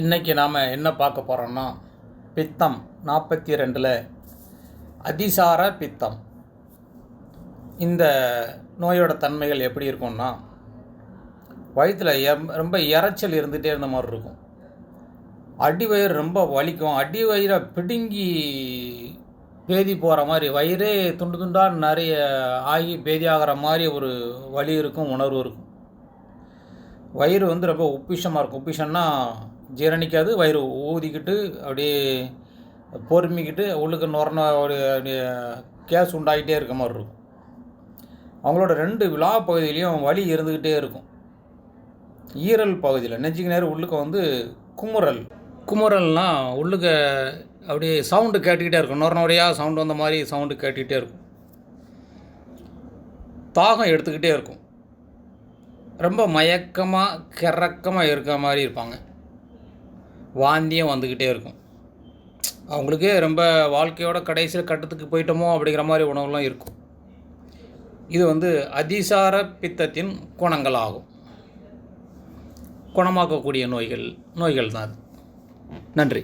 இன்றைக்கி நாம் என்ன பார்க்க போகிறோம்னா பித்தம் நாற்பத்தி ரெண்டில் அதிசார பித்தம். இந்த நோயோட தன்மைகள் எப்படி இருக்கும்னா வயிற்றில் எம் ரொம்ப இரைச்சல் இருந்துகிட்டே இருந்த மாதிரி இருக்கும். அடி வயிறு ரொம்ப வலிக்கும். அடி வயிறை பிடுங்கி பேதி போகிற மாதிரி வயிறே துண்டு துண்டாக நிறைய ஆகி பேதி ஆகிற மாதிரி ஒரு வலி இருக்கும் உணர்வு இருக்கும். வயிறு வந்து ரொம்ப உப்பிஷமாக இருக்கும். உப்பிஷம்னா ஜீரணிக்காது வயிறு ஊதிக்கிட்டு அப்படியே பொறுமிக்கிட்டு உள்ளுக்கு நுரண ஒரு அப்படியே கேஸ் உண்டாகிட்டே இருக்க மாதிரி இருக்கும். அவங்களோட ரெண்டு விழா பகுதியிலையும் வலி இருந்துக்கிட்டே இருக்கும். ஈரல் பகுதியில் நெஞ்சுக்கு நேரம் உள்ளுக்க வந்து குமுறல். குமுறல்னால் உள்ளுக்க அப்படியே சவுண்டு கேட்டுக்கிட்டே இருக்கும். நொர நொறையாக சவுண்டு வந்த மாதிரி சவுண்டு கேட்டுக்கிட்டே இருக்கும். தாகம் எடுத்துக்கிட்டே இருக்கும். ரொம்ப மயக்கமாக கிறக்கமாக இருக்க மாதிரி இருப்பாங்க. வாந்தியும் வந்துக்கிட்டே இருக்கும். அவங்களுக்கே ரொம்ப வாழ்க்கையோட கடைசியில் கட்டத்துக்கு போயிட்டோமோ அப்படிங்கிற மாதிரி உணவுலாம் இருக்கும். இது வந்து அதிசார பித்தத்தின் குணங்கள் ஆகும் குணமாக்கக்கூடிய நோய்கள் நோய்கள் தான் அது. நன்றி.